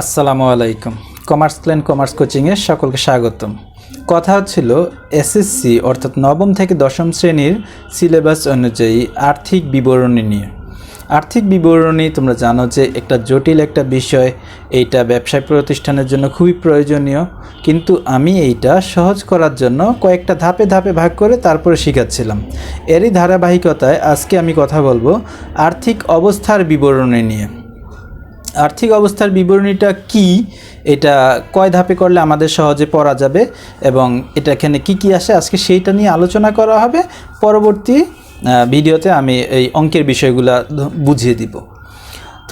আসসালামু আলাইকুম। Commerce plan commerce কোচিংয়ে সকলকে স্বাগতম। কথা হচ্ছিল এসএসসি অর্থাৎ নবম থেকে দশম শ্রেণির সিলেবাস অনুযায়ী আর্থিক বিবরণী নিয়ে। আর্থিক বিবরণী তোমরা জানো যে একটা জটিল একটা বিষয়, এইটা ব্যবসায় প্রতিষ্ঠানের জন্য খুবই প্রয়োজনীয়, কিন্তু আমি এইটা সহজ করার জন্য কয়েকটা ধাপে ধাপে ভাগ করে তারপরে শিখাচ্ছিলাম। এরই ধারাবাহিকতায় আজকে আমি কথা বলব আর্থিক অবস্থার বিবরণী নিয়ে। আর্থিক অবস্থার বিবরণীটা কি? এটা কয় ধাপে করলে আমাদের সহজে পড়া যাবে? এবং এটা এখানে কি কি আসে? আজকে সেইটা নিয়ে আলোচনা করা হবে। পরবর্তী ভিডিওতে আমি এই অঙ্কের বিষয়গুলো বুঝিয়ে দিব।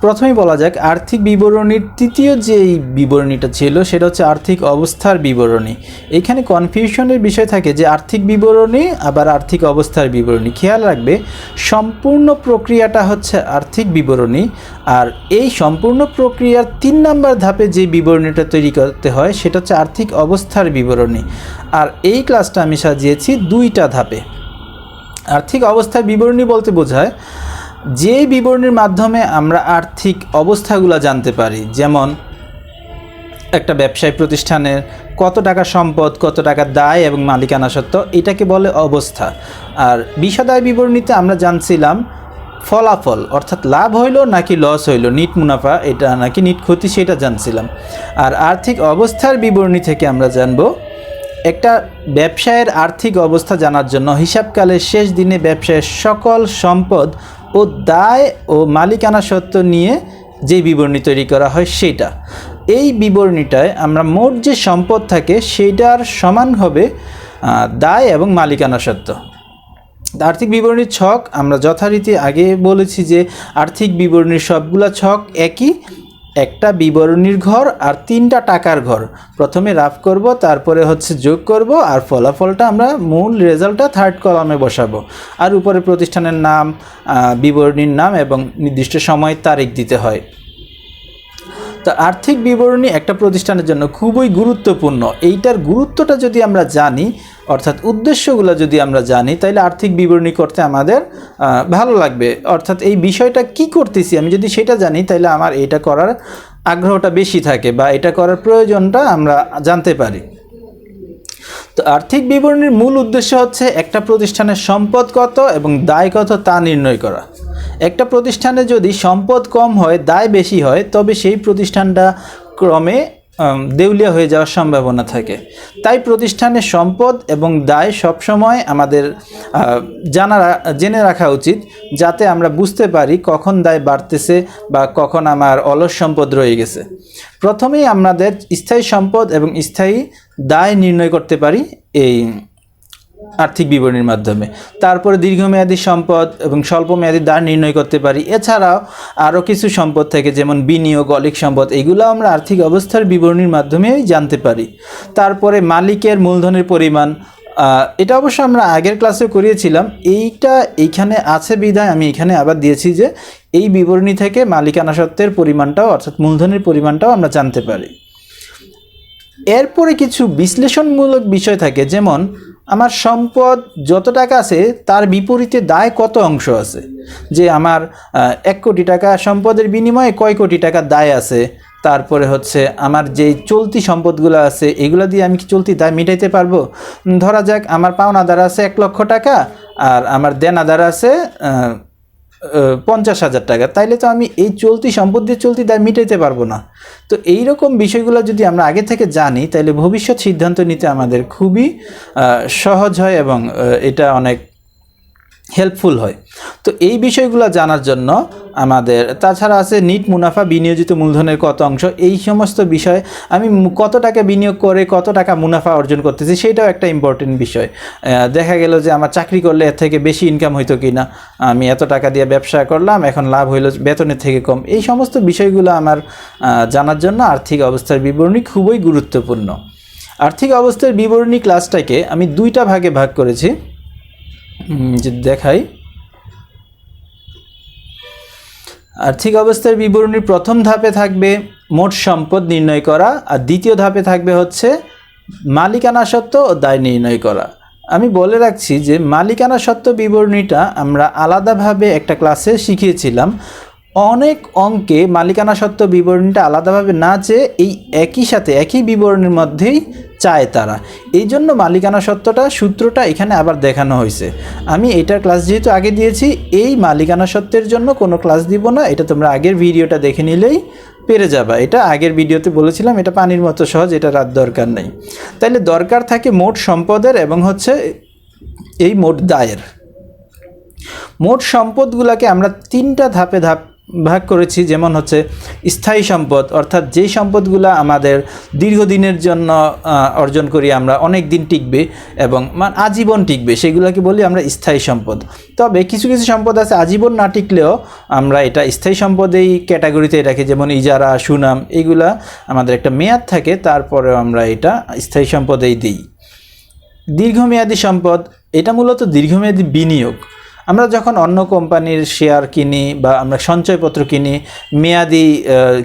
প্রথমেই বলা যাক, আর্থিক বিবরণীর তৃতীয় যে এই বিবরণীটা ছিল, সেটা হচ্ছে আর্থিক অবস্থার বিবরণী। এখানে কনফিউশনের বিষয় থাকে যে আর্থিক বিবরণী আবার আর্থিক অবস্থার বিবরণী। খেয়াল রাখবে, সম্পূর্ণ প্রক্রিয়াটা হচ্ছে আর্থিক বিবরণী, আর এই সম্পূর্ণ প্রক্রিয়ার তিন নাম্বার ধাপে যে বিবরণীটা তৈরি করতে হয়, সেটা হচ্ছে আর্থিক অবস্থার বিবরণী। আর এই ক্লাসটা আমি সাজিয়েছি দুইটা ধাপে। আর্থিক অবস্থার বিবরণী বলতে বোঝায় যে বিবরণীর মাধ্যমে আমরা আর্থিক অবস্থাগুলো জানতে পারি, যেমন একটা ব্যবসায় প্রতিষ্ঠানের কত টাকা সম্পদ, কত টাকা দায় এবং মালিকানা সত্ত্ব এটাকে বলে অবস্থা। আর বিষাদায় বিবরণীতে আমরা জানছিলাম ফলাফল, অর্থাৎ লাভ হইল নাকি লস হইল, নিট মুনাফা এটা নাকি নিট ক্ষতি সেটা জানছিলাম। আর আর্থিক অবস্থার বিবরণী থেকে আমরা জানব, একটা ব্যবসায়ের আর্থিক অবস্থা জানার জন্য হিসাবকালের শেষ দিনে ব্যবসায়ের সকল সম্পদ ও দায় ও মালিকানা সত্ত্ব নিয়ে যে বিবরণী তৈরি করা হয় সেটা এই বিবরণীটায় আমরা মোট যে সম্পদ থাকে সেইটার সমান হবে দায় এবং মালিকানা সত্ত্ব। আর্থিক বিবরণীর ছক আমরা যথারীতি আগে বলেছি যে আর্থিক বিবরণীর সবগুলা ছক একই একটা বিবরণীর ঘর আর তিনটা টাকার ঘর। প্রথমে রাফ করব, তারপরে হচ্ছে যোগ করব, আর ফলাফলটা আমরা মূল রেজাল্টটা থার্ড কলামে বসাবো। আর উপরে প্রতিষ্ঠানের নাম বিবরণীর নাম এবং নির্দিষ্ট সময় তারিখ দিতে হয়। তো আর্থিক বিবরণী একটা প্রতিষ্ঠানের জন্য খুবই গুরুত্বপূর্ণ। এইটার গুরুত্বটা যদি আমরা জানি, অর্থাৎ উদ্দেশ্যগুলো যদি আমরা জানি তাহলে আর্থিক বিবরণী করতে আমাদের ভালো লাগবে। অর্থাৎ এই বিষয়টা কি করতেছি আমি যদি সেটা জানি তাহলে আমার এটা করার আগ্রহটা বেশি থাকে বা এটা করার প্রয়োজনটা আমরা জানতে পারি। তো আর্থিক বিবরণীর মূল উদ্দেশ্য হচ্ছে একটা প্রতিষ্ঠানের সম্পদ কত এবং দায় কত তা নির্ণয় করা। একটা প্রতিষ্ঠানে যদি সম্পদ কম হয়, দায় বেশি হয়, তবে সেই প্রতিষ্ঠানটা ক্রমে দেউলিয়া হয়ে যাওয়ার সম্ভাবনা থাকে। তাই প্রতিষ্ঠানের সম্পদ এবং দায় সবসময় আমাদের জানা জেনে রাখা উচিত, যাতে আমরা বুঝতে পারি কখন দায় বাড়তেছে বা কখন আমার অলস সম্পদ রয়ে গেছে। প্রথমেই আমাদের স্থায়ী সম্পদ এবং স্থায়ী দায় নির্ণয় করতে পারি এই আর্থিক বিবরণীর মাধ্যমে। তারপরে দীর্ঘমেয়াদী সম্পদ এবং স্বল্পমেয়াদী দায় নির্ণয় করতে পারি। এছাড়াও আরও কিছু সম্পদ থেকে, যেমন বিনিয়োগ, অলিক সম্পদ, এগুলো আমরা আর্থিক অবস্থার বিবরণীর মাধ্যমেই জানতে পারি। তারপরে মালিকের মূলধনের পরিমাণ এটা অবশ্য আমরা আগের ক্লাসে করিয়েছিলাম। এইটা এইখানে আছে বিধায় আমি এখানে আবার দিয়েছি যে, এই বিবরণী থেকে মালিকানা সত্ত্বের পরিমাণটাও অর্থাৎ মূলধনের পরিমাণটাও আমরা জানতে পারি। এরপরে কিছু বিশ্লেষণমূলক বিষয় থাকে, যেমন আমার সম্পদ যত টাকা আছে, তার বিপরীতে দায় কত অংশ আছে? যে আমার এক কোটি টাকা সম্পদের বিনিময়ে কয় কোটি টাকা দায় আছে? তারপরে হচ্ছে আমার যে চলতি সম্পদগুলো আছে, এগুলো দিয়ে আমি কি চলতি দায় মিটাইতে পারব? ধরা যাক আমার পাওনাদার আছে এক লক্ষ টাকা, আর আমার দেনাদার আছে পঞ্চাশ হাজার টাকা, তাইলে তো আমি এই চলতি সম্পদ দিয়ে চলতি দায় মিটাইতে পারব না। তো এই রকম বিষয়গুলো যদি আমরা আগে থেকে জানি তাহলে ভবিষ্যৎ সিদ্ধান্ত নিতে আমাদের খুবই সহজ হয় এবং এটা অনেক হেল্পফুল হয়। তো এই বিষয়গুলো জানার জন্য আমাদের, তাছাড়া আছে নিট মুনাফা, বিনিয়োজিত মূলধনের কত অংশ, এই সমস্ত বিষয় আমি কত টাকা বিনিয়োগ করে কত টাকা মুনাফা অর্জন করতেছি সেটাও একটা ইম্পর্টেন্ট বিষয়। দেখা গেল যে আমার চাকরি করলে এর থেকে বেশি ইনকাম হইতো কি না আমি এত টাকা দিয়ে ব্যবসা করলাম, এখন লাভ হইল বেতনের থেকে কম। এই সমস্ত বিষয়গুলো আমার জানার জন্য আর্থিক অবস্থার বিবরণী খুবই গুরুত্বপূর্ণ। আর্থিক অবস্থার বিবরণী ক্লাসটাকে আমি দুইটা ভাগে ভাগ করেছি। যে দেখাই। আর্থিক অবস্থার বিবরণীর প্রথম ধাপে থাকবে মোট সম্পদ নির্ণয় করা, আর দ্বিতীয় ধাপে থাকবে হচ্ছে মালিকানা সত্ত্ব ও দায় নির্ণয় করা। আমি বলে রাখছি যে, মালিকানা সত্ত্ব বিবরণীটা আমরা আলাদাভাবে একটা ক্লাসে শিখিয়েছিলাম। অনেক অঙ্কে মালিকানা সত্ত্ব বিবরণীটা আলাদাভাবে না চেয়ে এই একই সাথে একই বিবরণীর মধ্যেই চায় তারা। এই জন্য মালিকানা সত্ত্বটা সূত্রটা এখানে আবার দেখানো হয়েছে। আমি এটার ক্লাস যেহেতু আগে দিয়েছি, এই মালিকানা সত্ত্বের জন্য কোনো ক্লাস দিব না। এটা তোমরা আগের ভিডিওটা দেখে নিলেই পেরে যাবা। এটা আগের ভিডিওতে বলেছিলাম, এটা পানির মতো সহজ, এটা রাত দরকার নেই। তাইলে দরকার থাকে মোট সম্পদের এবং হচ্ছে এই মোট দায়ের। মোট সম্পদগুলোকে আমরা তিনটা ধাপে ধাপ ভাগ করেছি, যেমন হচ্ছে স্থায়ী সম্পদ, অর্থাৎ যেই সম্পদগুলো আমাদের দীর্ঘদিনের জন্য অর্জন করি আমরা, অনেক দিন টিকবে এবং মানে আজীবন টিকবে, সেগুলোকে বলি আমরা স্থায়ী সম্পদ। তবে কিছু কিছু সম্পদ আছে, আজীবন না টিকলেও আমরা এটা স্থায়ী সম্পদেই ক্যাটাগরিতে রাখি, যেমন ইজারা, সুনাম, এগুলা আমাদের একটা মেয়াদ থাকে, তারপরেও আমরা এটা স্থায়ী সম্পদেই দিই। দীর্ঘমেয়াদী সম্পদ, এটা মূলত দীর্ঘমেয়াদী বিনিয়োগ। আমরা যখন অন্য কোম্পানির শেয়ার কিনি বা আমরা সঞ্চয়পত্র কিনি, মেয়াদি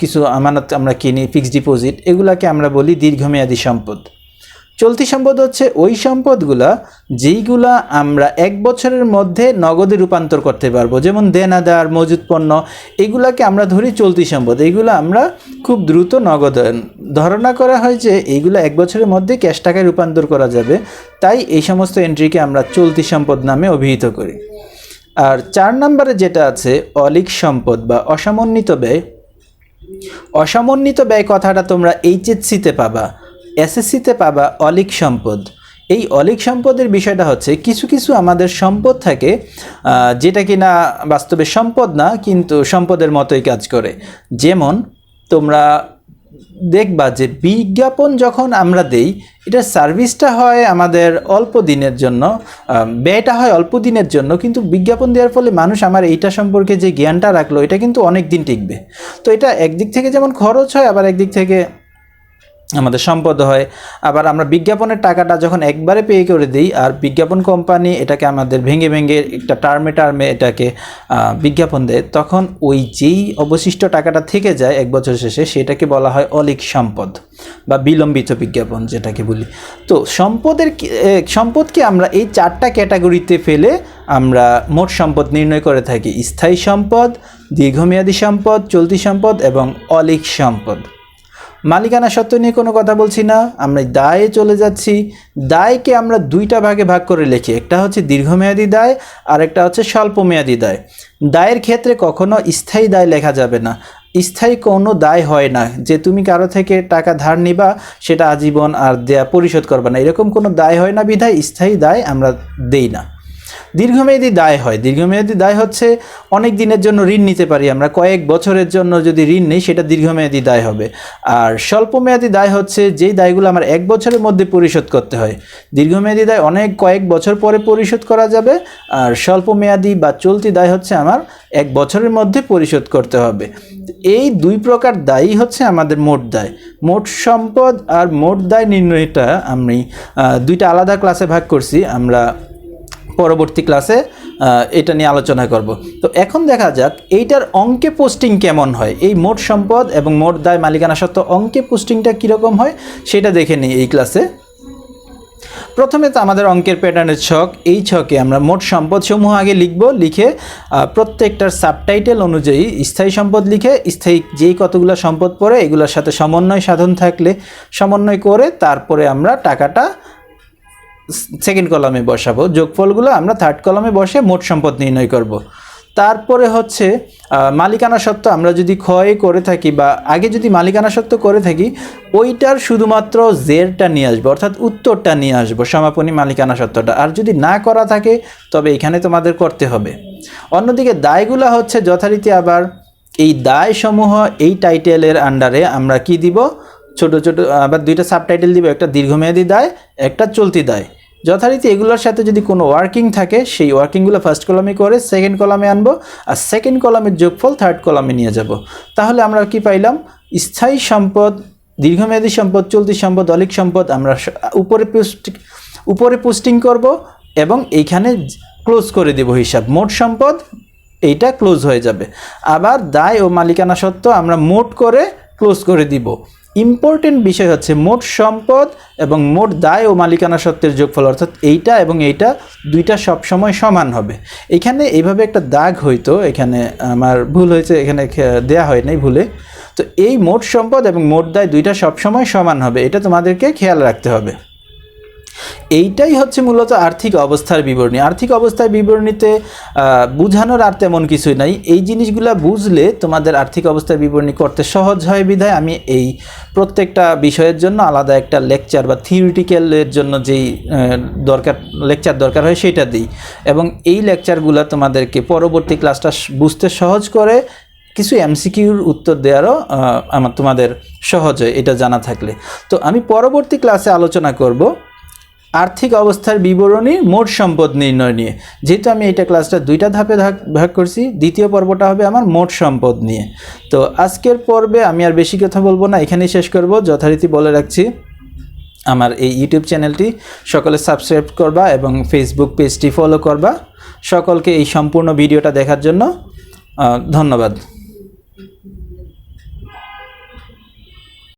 কিছু আমানত আমরা কিনি ফিক্সড ডিপোজিট এগুলাকে আমরা বলি দীর্ঘমেয়াদী সম্পদ। চলতি সম্পদ হচ্ছে ওই সম্পদগুলা যেইগুলা আমরা এক বছরের মধ্যে নগদে রূপান্তর করতে পারব। যেমন দেনাদার মজুদ পণ্য, এগুলাকে আমরা ধরি চলতি সম্পদ। এইগুলো আমরা খুব দ্রুত নগদ ধারণা করা হয় যে এইগুলো এক বছরের মধ্যে ক্যাশ টাকায় রূপান্তর করা যাবে। তাই এই সমস্ত এন্ট্রিকে আমরা চলতি সম্পদ নামে অভিহিত করি। আর চার নম্বরে যেটা আছে, অলিক সম্পদ বা অসমন্বিত ব্যয়। অসমন্বিত ব্যয় কথাটা তোমরা এইচএসসিতে পাবা এসএসসিতে পাবা অলিক সম্পদ। এই অলিক সম্পদের বিষয়টা হচ্ছে, কিছু কিছু আমাদের সম্পদ থাকে যেটা কিনা বাস্তবে সম্পদ না, কিন্তু সম্পদের মতোই কাজ করে। যেমন তোমরা দেখবা যে বিজ্ঞাপন যখন আমরা দেই, এটা সার্ভিসটা হয় আমাদের অল্প দিনের জন্য ব্যয়টা হয় অল্প দিনের জন্য, কিন্তু বিজ্ঞাপন দেওয়ার ফলে মানুষ আমার এইটা সম্পর্কে যে জ্ঞানটা রাখল, এটা কিন্তু অনেক দিন টিকবে। তো এটা একদিক থেকে যেমন খরচ হয়, আবার একদিক থেকে আমাদের সম্পদ হয়। আবার আমরা বিজ্ঞাপনের টাকাটা যখন একবারে পে করে দিই, আর বিজ্ঞাপন কোম্পানি এটাকে আমাদের ভেঙে ভেঙে একটা টার্মে টার্মে এটাকে বিজ্ঞাপন দেয়, তখন ওই যেই অবশিষ্ট টাকাটা থেকে যায় এক বছর শেষে, সেটাকে বলা হয় অলিক সম্পদ বা বিলম্বিত বিজ্ঞাপন যেটাকে বলি। তো সম্পদের সম্পদকে আমরা এই চারটা ক্যাটাগরিতে ফেলে আমরা মোট সম্পদ নির্ণয় করে থাকি। স্থায়ী সম্পদ, দীর্ঘমেয়াদী সম্পদ, চলতি সম্পদ এবং অলিক সম্পদ। মালিকানা সত্ত্ব নিয়ে কোনো কথা বলছি না। আমরা দায়ে চলে যাচ্ছি। দায়কে আমরা দুইটা ভাগে ভাগ করে লিখি। একটা হচ্ছে দীর্ঘমেয়াদী দায়, আর একটা হচ্ছে স্বল্পমেয়াদী দায়। দায়ের ক্ষেত্রে কখনো স্থায়ী দায় লেখা যাবে না। স্থায়ী কোনো দায় হয় না যে তুমি কারও থেকে টাকা ধার নিবা, সেটা আজীবন আর দেয়া পরিশোধ করবে না। এরকম কোনো দায় হয় না বিধায় স্থায়ী দায় আমরা দেই না। দীর্ঘমেয়াদী দায় হয়। দীর্ঘমেয়াদী দায় হচ্ছে অনেক দিনের জন্য ঋণ নিতে পারি আমরা। কয়েক বছরের জন্য যদি ঋণ নেই, সেটা দীর্ঘমেয়াদী দায় হবে। আর স্বল্পমেয়াদী দায় হচ্ছে যেই দায়গুলো আমার এক বছরের মধ্যে পরিশোধ করতে হয়। দীর্ঘমেয়াদী দায় অনেক কয়েক বছর পরে পরিশোধ করা যাবে। আর স্বল্পমেয়াদী বা চলতি দায় হচ্ছে আমার এক বছরের মধ্যে পরিশোধ করতে হবে। এই দুই প্রকার দায়ই হচ্ছে আমাদের মোট দায়। মোট সম্পদ আর মোট দায় নির্ণয়টা আমি দুইটা আলাদা ক্লাসে ভাগ করছি। আমরা পরবর্তী ক্লাসে এটা নিয়ে আলোচনা করব। তো এখন দেখা যাক, এইটার অঙ্কে পোস্টিং কেমন হয়? এই মোট সম্পদ এবং মোট দায় মালিকানা সত্ত্ব অঙ্কে পোস্টিংটা কীরকম হয়, সেটা দেখে নিই এই ক্লাসে। প্রথমে তো আমাদের অঙ্কের প্যাটার্নের ছক, এই ছকে আমরা মোট সম্পদ সমূহ আগে লিখব, লিখে প্রত্যেকটার সাবটাইটেল অনুযায়ী স্থায়ী সম্পদ লিখে, স্থায়ী যেই কতগুলো সম্পদ পড়ে, এগুলোর সাথে সমন্বয় সাধন থাকলে সমন্বয় করে তারপরে আমরা টাকাটা সেকেন্ড কলামে বসাবো। যোগফলগুলো আমরা থার্ড কলামে বসে মোট সম্পদ নির্ণয় করব। তারপরে হচ্ছে মালিকানা সত্ত্ব আমরা যদি ক্ষয় করে থাকি বা আগে যদি মালিকানা সত্ত্ব করে থাকি, ওইটার শুধুমাত্র জেরটা নিয়ে আসব, অর্থাৎ উত্তরটা নিয়ে আসব, সমাপনী মালিকানা সত্ত্বটা। আর যদি না করা থাকে, তবে এখানে তোমাদের করতে হবে। অন্যদিকে দায়গুলো হচ্ছে যথারীতি আবার এই দায়সমূহ এই টাইটেলের আন্ডারে আমরা কি দিব? ছোট ছোট, আবার দুইটা সাবটাইটেল দিব, একটা দীর্ঘমেয়াদী দায়, একটা চলতি দায়। যথারীতি এগুলোর সাথে যদি কোনো ওয়ার্কিং থাকে, সেই ওয়ার্কিংগুলো ফার্স্ট কলামে করে সেকেন্ড কলামে আনব, আর সেকেন্ড কলামের যোগফল থার্ড কলামে নিয়ে যাব। তাহলে আমরা কি পাইলাম? স্থায়ী সম্পদ, দীর্ঘমেয়াদী সম্পদ, চলতি সম্পদ, অলিক সম্পদ, আমরা উপরে পোস্ট উপরে পোস্টিং করব, এবং এইখানে ক্লোজ করে দেব হিসাব। মোট সম্পদ, এইটা ক্লোজ হয়ে যাবে। আবার দায় ও মালিকানা সত্ত্বেও আমরা মোট করে ক্লোজ করে দিব। ইম্পর্টেন্ট বিষয় হচ্ছে মোট সম্পদ এবং মোট দায় ও মালিকানা সত্ত্বের যোগফল, অর্থাৎ এইটা এবং এইটা দুইটা সবসময় সমান হবে। এখানে এইভাবে একটা দাগ হইতো, এখানে আমার ভুল হয়েছে, এখানে দেয়া হয় নাই ভুলে। তো এই মোট সম্পদ এবং মোট দায় দুইটা সবসময় সমান হবে, এটা তোমাদেরকে খেয়াল রাখতে হবে। এইটাই হচ্ছে মূলত আর্থিক অবস্থার বিবরণী। আর্থিক অবস্থার বিবরণীতে বোঝানোর আর তেমন কিছুই নাই। এই জিনিসগুলো বুঝলে তোমাদের আর্থিক অবস্থার বিবরণী করতে সহজ হয় বিধায় আমি এই প্রত্যেকটা বিষয়ের জন্য আলাদা একটা লেকচার বা থিওরিটিক্যালের জন্য যেই দরকার লেকচার দরকার হয় সেটা দিই। এবং এই লেকচারগুলো তোমাদেরকে পরবর্তী ক্লাসটা বুঝতে সহজ করে কিছু এমসিকিউর উত্তর দেওয়ারও আমার তোমাদের সহজ হয়, এটা জানা থাকলে। তো আমি পরবর্তী ক্লাসে আলোচনা করব। আর্থিক অবস্থার বিবরণী মোট সম্পদ নির্ণয় নিয়ে। যেহেতু আমি এটা ক্লাসটা দুইটা ধাপে ভাগ করছি, দ্বিতীয় পর্বটা হবে আমার মোট সম্পদ নিয়ে। তো আজকের পর্বে আমি আর বেশি কথা বলব না, এখানেই শেষ করব। যথারীতি বলে রাখছি, আমার এই ইউটিউব চ্যানেলটি সকলে সাবস্ক্রাইব করবা এবং ফেসবুক পেজটি ফলো করবা। সকলকে এই সম্পূর্ণ ভিডিওটা দেখার জন্য ধন্যবাদ।